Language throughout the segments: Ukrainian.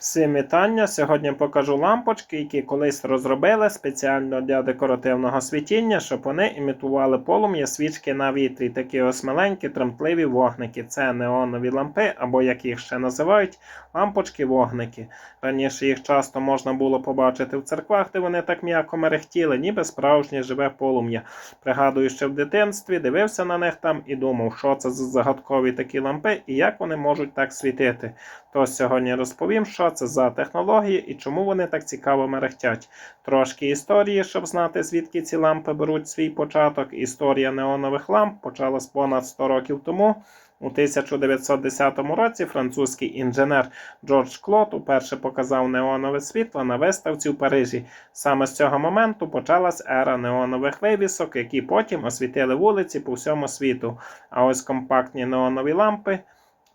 Всім вітання! Сьогодні покажу лампочки, які колись розробили спеціально для декоративного світіння, щоб вони імітували полум'я свічки на вітрі. Такі ось маленькі тремтливі вогники. Це неонові лампи, або як їх ще називають, лампочки-вогники. Раніше їх часто можна було побачити в церквах, де вони так м'яко мерехтіли, ніби справжнє живе полум'я. Пригадую, що в дитинстві дивився на них там і думав, що це за загадкові такі лампи і як вони можуть так світити. Тож сьогодні розповім, що це за технології і чому вони так цікаво мерехтять. Трошки історії, щоб знати, звідки ці лампи беруть свій початок. Історія неонових ламп почалась понад 100 років тому. У 1910 році французький інженер Джордж Клот уперше показав неонове світло на виставці в Парижі. Саме з цього моменту почалась ера неонових вивісок, які потім освітили вулиці по всьому світу. А ось компактні неонові лампи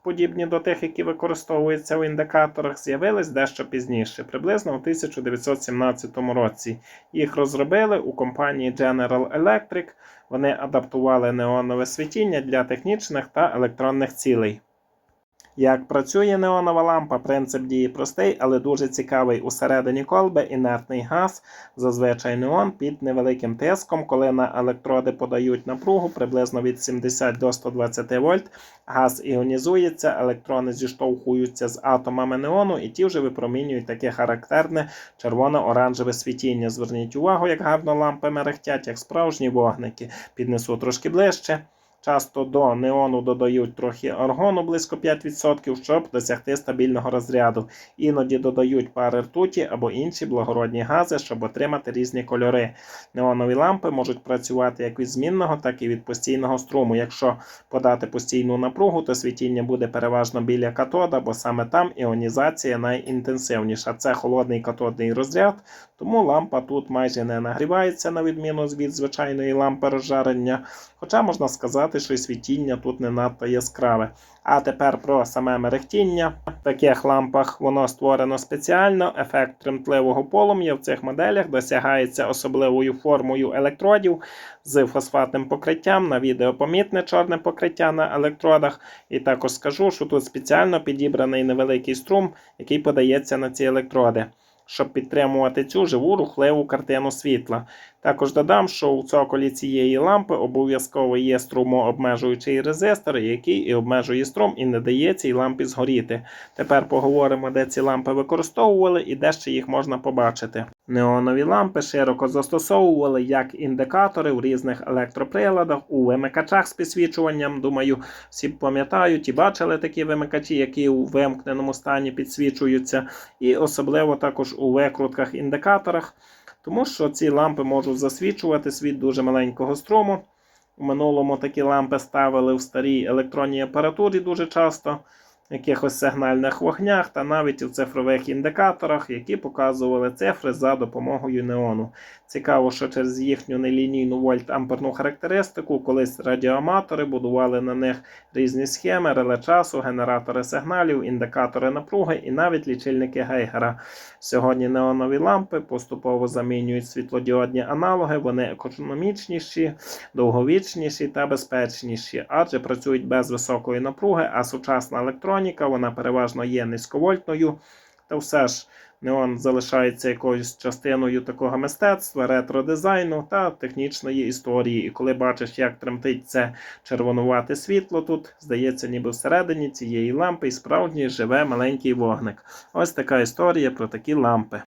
подібні до тих, які використовуються в індикаторах, з'явились дещо пізніше, приблизно у 1917 році. Їх розробили у компанії General Electric. Вони адаптували неонове світіння для технічних та електронних цілей. Як працює неонова лампа, принцип дії простий, але дуже цікавий. Усередині колби інертний газ, зазвичай неон під невеликим тиском, коли на електроди подають напругу приблизно від 70 до 120 вольт. Газ іонізується, електрони зіштовхуються з атомами неону, і ті вже випромінюють таке характерне червоно-оранжеве світіння. Зверніть увагу, як гарно лампи мерехтять, як справжні вогники. Піднесу трошки ближче. Часто до неону додають трохи аргону близько 5%, щоб досягти стабільного розряду. Іноді додають пари ртуті або інші благородні гази, щоб отримати різні кольори. Неонові лампи можуть працювати як від змінного, так і від постійного струму. Якщо подати постійну напругу, то світіння буде переважно біля катода, бо саме там іонізація найінтенсивніша. Це холодний катодний розряд, тому лампа тут майже не нагрівається, на відміну від звичайної лампи розжарення. Хоча можна сказати, що світіння тут не надто яскраве. А тепер про саме мерехтіння. В таких лампах воно створено спеціально. Ефект тремтливого полум'я в цих моделях досягається особливою формою електродів з фосфатним покриттям. На відео помітне чорне покриття на електродах. І також скажу, що тут спеціально підібраний невеликий струм, який подається на ці електроди. Щоб підтримувати цю живу рухливу картину світла. Також додам, що у цоколі цієї лампи обов'язково є струмообмежуючий резистор, який і обмежує струм і не дає цій лампі згоріти. Тепер поговоримо, де ці лампи використовували і де ще їх можна побачити. Неонові лампи широко застосовували як індикатори в різних електроприладах, у вимикачах з підсвічуванням. Думаю, всі пам'ятають і бачили такі вимикачі, які у вимкненому стані підсвічуються, і особливо також у викрутках індикаторах. Тому що ці лампи можуть засвічувати світ дуже маленького струму. У минулому такі лампи ставили в старій електронній апаратурі дуже часто, якихось сигнальних вогнях та навіть у цифрових індикаторах, які показували цифри за допомогою неону. Цікаво, що через їхню нелінійну вольт-амперну характеристику колись радіоаматори будували на них різні схеми, реле часу, генератори сигналів, індикатори напруги і навіть лічильники Гейгера. Сьогодні неонові лампи поступово замінюють світлодіодні аналоги, вони економічніші, довговічніші та безпечніші, адже працюють без високої напруги, а сучасна електроніка вона переважно є низьковольтною. Та все ж неон залишається якоюсь частиною такого мистецтва, ретро-дизайну та технічної історії. І коли бачиш, як тремтить це червонувате світло тут, здається, ніби всередині цієї лампи і справжній живе маленький вогник. Ось така історія про такі лампи.